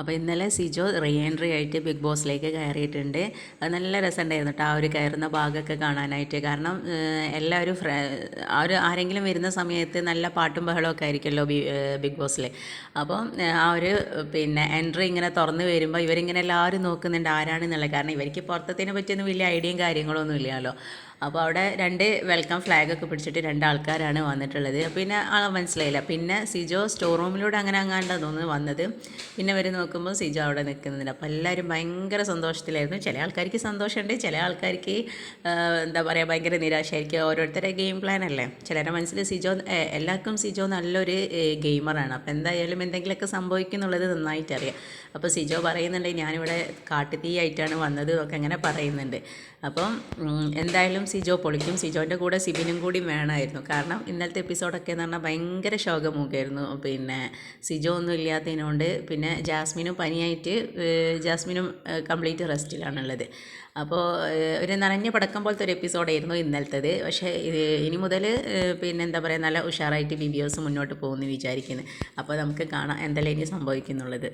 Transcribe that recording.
അപ്പോൾ ഇന്നലെ Sijo re entry ആയിട്ട് ബിഗ് ബോസിലേക്ക് കയറിയിട്ടുണ്ട്. അത് നല്ല രസമുണ്ടായിരുന്നു കേട്ടോ ആ ഒരു കയറുന്ന ഭാഗമൊക്കെ കാണാനായിട്ട്. കാരണം എല്ലാവരും ഫ്ര ഒരു ആരെങ്കിലും വരുന്ന സമയത്ത് നല്ല പാട്ടും ബഹളമൊക്കെ ആയിരിക്കുമല്ലോ ബിഗ് ബോസിൽ അപ്പോൾ ആ ഒരു പിന്നെ എൻട്രി ഇങ്ങനെ തുറന്ന് വരുമ്പോൾ ഇവരിങ്ങനെ എല്ലാവരും നോക്കുന്നുണ്ട് ആരാണെന്നുള്ളത്. കാരണം ഇവർക്ക് പുറത്തതിനെ പറ്റിയൊന്നും വലിയ ഐഡിയയും കാര്യങ്ങളൊന്നും ഇല്ലല്ലോ. അപ്പോൾ അവിടെ രണ്ട് വെൽക്കം ഫ്ലാഗൊക്കെ പിടിച്ചിട്ട് രണ്ട് ആൾക്കാരാണ് വന്നിട്ടുള്ളത്. പിന്നെ ആളെ മനസ്സിലായില്ല. പിന്നെ സിജോ സ്റ്റോർ റൂമിലൂടെ അങ്ങനെ അങ്ങാണ്ടാ തോന്നുന്നു വന്നത്. പിന്നെ അവർ നോക്കുമ്പോൾ സിജോ അവിടെ നിൽക്കുന്നുണ്ട്. അപ്പോൾ എല്ലാവരും ഭയങ്കര സന്തോഷത്തിലായിരുന്നു. ചില ആൾക്കാർക്ക് സന്തോഷമുണ്ട് ചില ആൾക്കാർക്ക് എന്താ പറയുക ഭയങ്കര നിരാശയായിരിക്കും. ഓരോരുത്തരുടെ ഗെയിം പ്ലാൻ അല്ലേ? ചിലരുടെ മനസ്സിൽ സിജോ എല്ലാവർക്കും സിജോ നല്ലൊരു ഗെയിമറാണ് അപ്പോൾ എന്തായാലും എന്തെങ്കിലുമൊക്കെ സംഭവിക്കും എന്നുള്ളത് നന്നായിട്ട് അറിയാം. അപ്പോൾ സിജോ പറയുന്നുണ്ട് ഞാനിവിടെ കാട്ടുതീയായിട്ടാണ് വന്നത് ഒക്കെ അങ്ങനെ പറയുന്നുണ്ട്. അപ്പം എന്തായാലും സിജോ പൊളിക്കും. സിജോന്റെ കൂടെ സിബിനും കൂടി വേണമായിരുന്നു. കാരണം ഇന്നലത്തെ എപ്പിസോഡൊക്കെ എന്ന് പറഞ്ഞാൽ ഭയങ്കര ശോകമൂക്കായിരുന്നു. പിന്നെ സിജോ ഒന്നും ഇല്ലാത്തതിനോണ്ട് പിന്നെ ജാസ്മിനും പനിയായിട്ട് ജാസ്മിനും കംപ്ലീറ്റ് റെസ്റ്റിലാണുള്ളത്. അപ്പോൾ ഒരു നനഞ്ഞ പടക്കം പോലത്തെ ഒരു എപ്പിസോഡായിരുന്നു ഇന്നലത്തേത്. പക്ഷേ ഇനി മുതൽ പിന്നെ എന്താ പറയുക നല്ല ഉഷാറായിട്ട് വീഡിയോസ് മുന്നോട്ട് പോകുമെന്ന് വിചാരിക്കുന്നു. അപ്പോൾ നമുക്ക് കാണാം എന്തെല്ലാം ഇനി സംഭവിക്കുന്നുള്ളത്.